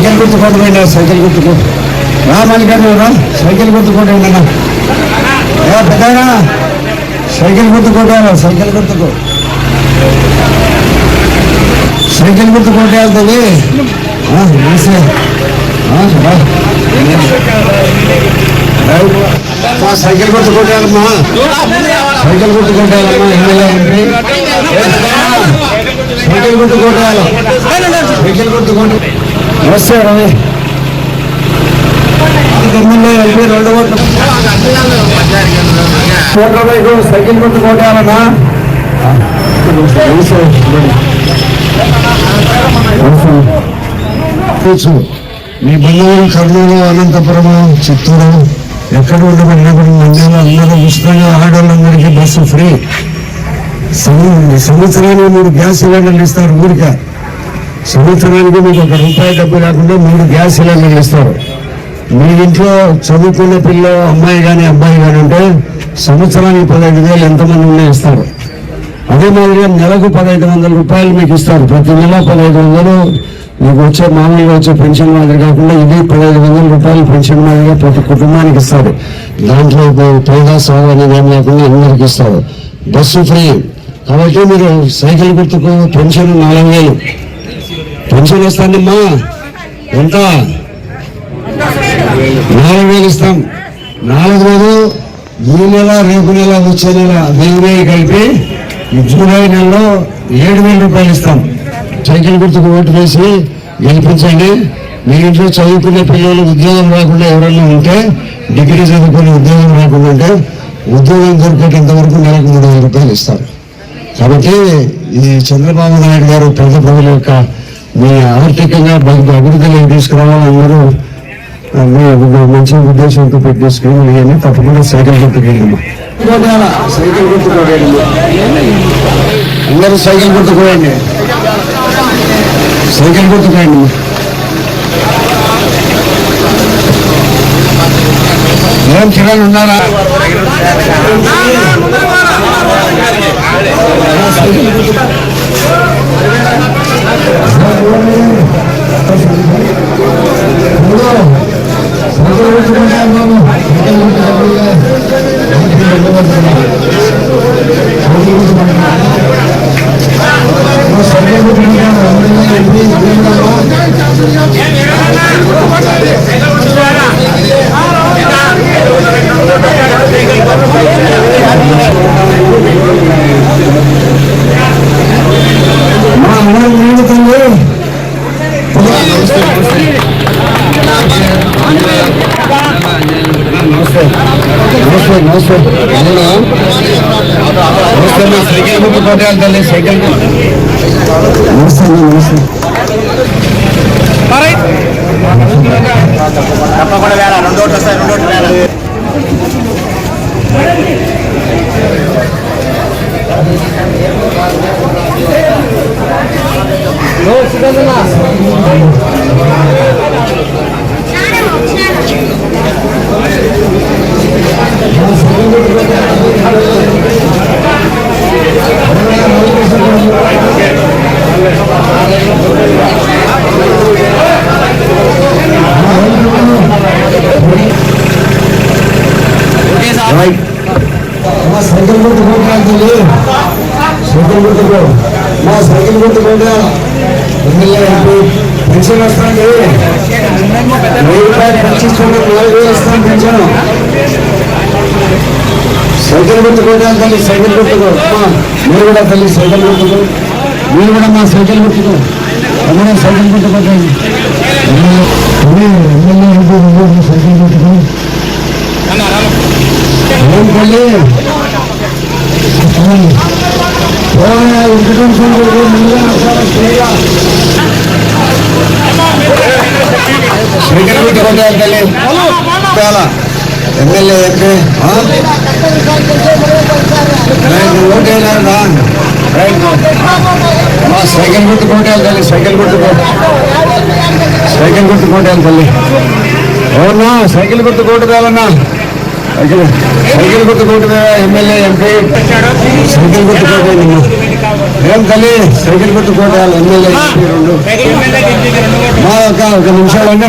Cycle గుర్తుకోండి పోయినా cycle గుర్తుకో రా మల్లికార్జున రా సైకిల్ గుర్తుకోండి అన్న ఏ పెద్దనా సైకిల్ గుర్తుకోటాను సైకిల్ గుర్తుకో. సైకిల్ గుర్తుకోటే వెళ్తుంది. నమస్తే. మా సైకిల్ గుర్తుకోటాలమ్మా సైకిల్ గుర్తుకోటాలమ్మా ఎమ్మెల్యే ఎంపీ సైకిల్ గుర్తుకోటాలు సైకిల్ గుర్తుకోండి నమస్తే రవి. రెండు ఓట్లు. బైకు సైకిల్ గుర్తు మీ బంధువులు కర్నూలు అనంతపురము చిత్తూరు ఎక్కడ ఉండబడినప్పుడు మందిలో అందరూ ఉచితంగా ఆడవాళ్ళందరికీ బస్సు ఫ్రీ. సం- సంవత్సరానికి మూడు గ్యాస్ సిలిండర్లు ఇస్తారు ఊరికే. సంవత్సరానికి మీకు ఒక రూపాయి డబ్బు లేకుండా మూడు గ్యాస్ సిలిండర్లు ఇస్తారు. మీ ఇంట్లో చదువుకున్న పిల్ల అమ్మాయి కానీ అబ్బాయి కానీ ఉంటే సంవత్సరానికి పదహైదు వేలు ఎంతమంది ఉన్నా ఇస్తారు. అదే మాదిరిగా నెలకు పదహైదు వందల రూపాయలు మీకు ఇస్తారు. ప్రతి నెల పదహైదు వందలు మీకు వచ్చే మామూలుగా వచ్చే పెన్షన్ మాదిరి కాకుండా ఇది పదహైదు వందల రూపాయలు పెన్షన్ మాదిరిగా ప్రతి కుటుంబానికి ఇస్తారు. దాంట్లో పేద సాగు అనేది ఏం లేకుండా అందరికి ఇస్తారు. Bus free. కాబట్టి మీరు సైకిల్ గుర్తుకు పెన్షన్ నాలుగు వేలు. పెన్షన్ వస్తానమ్మా ఎంత? నాలుగు వేలు ఇస్తాం. నాలుగు వేలు ఈ నెల రేపు నెల వచ్చే నెల వెయ్యి వేలు కలిపి ఈ జూలై నెలలో ఏడు వేల రూపాయలు ఇస్తాం. సైకిల్ గుర్తుకు ఓటు వేసి గెలిపించండి. మీ ఇంట్లో చదువుకునే పిల్లలు ఉద్యోగం రాకుండా ఎవరైనా ఉంటే డిగ్రీ చదువుకునే ఉద్యోగం రాకుండా ఉంటే ఉద్యోగం దొరికేటంత వరకు నెలకు మూడు వేల రూపాయలు ఇస్తారు. కాబట్టి ఈ చంద్రబాబు నాయుడు గారు పెద్ద ప్రజల యొక్క మీ ఆర్థికంగా బ- అభివృద్ధిలో తీసుకురావాలన్నారు మంచి ఉద్దేశంతో పెట్టే స్కీములు ఇవన్నీ తప్పకుండా సైకిల్ గుర్తుకెళ్ళమ్మా సైకిల్ గుర్తుకోండి అందరూ సైకిల్ గుర్తుకోండి సైకిల్ గుర్తుకోండి ఏం కిరణ్ ఉన్నారా? సైకిల్ మా నమస్తే నమస్తే అవునా? నమస్తే సైకిల్ గుర్తు తల్లి సైకిల్ నమస్తే నమస్తే తప్పకుండా రెండు ఓట్లు వస్తాయి రెండు ఓట్లు తల్లి సైకిల్ గుర్తుకో మా సైకిల్ గుర్తు ఎమ్మెల్యే ఎంపీ పెన్షన్ వస్తుంది వెయ్యి రూపాయలు పెన్షన్ చూడండి నాలుగు వేలు పెన్షన్ సైకిల్ గుర్తు తల్లి సైకిల్ గుర్తుకో మీరు కూడా తల్లి సైకిల్ గుర్తుకో మీరు కూడా మా సైకిల్ గుర్తుకో అందరం సైకిల్ గుర్తు ఎమ్మెల్యే ఎంపీ సైకిల్ గుర్తుకో ఏం తల్లి ఎమ్మెల్యే ఎంపీ ఆ? ఓటు వేయాలి రా. సైకిల్ గుర్తు కొట్టాలి తల్లి సైకిల్ గుర్తు సైకిల్ గుర్తు కొట్టాలి తల్లి అవునా సైకిల్ గుర్తు కొట్టుకోవాలన్నా సైకిల్ సైకిల్ గుర్తు ఎమ్మెల్యే ఎంపీ? సైకిల్ గుర్తు ఏం తల్లి సైకిల్ గుర్తు ఎమ్మెల్యే ఎంపీ రెండు. మా ఒక ఒక నిమిషాలు అంటే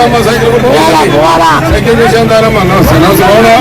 ఓట్లమ్మా చూడమ్మా సైకిల్ సైకిల్ చూసేంతారమ్మా నమస్తే నమస్తే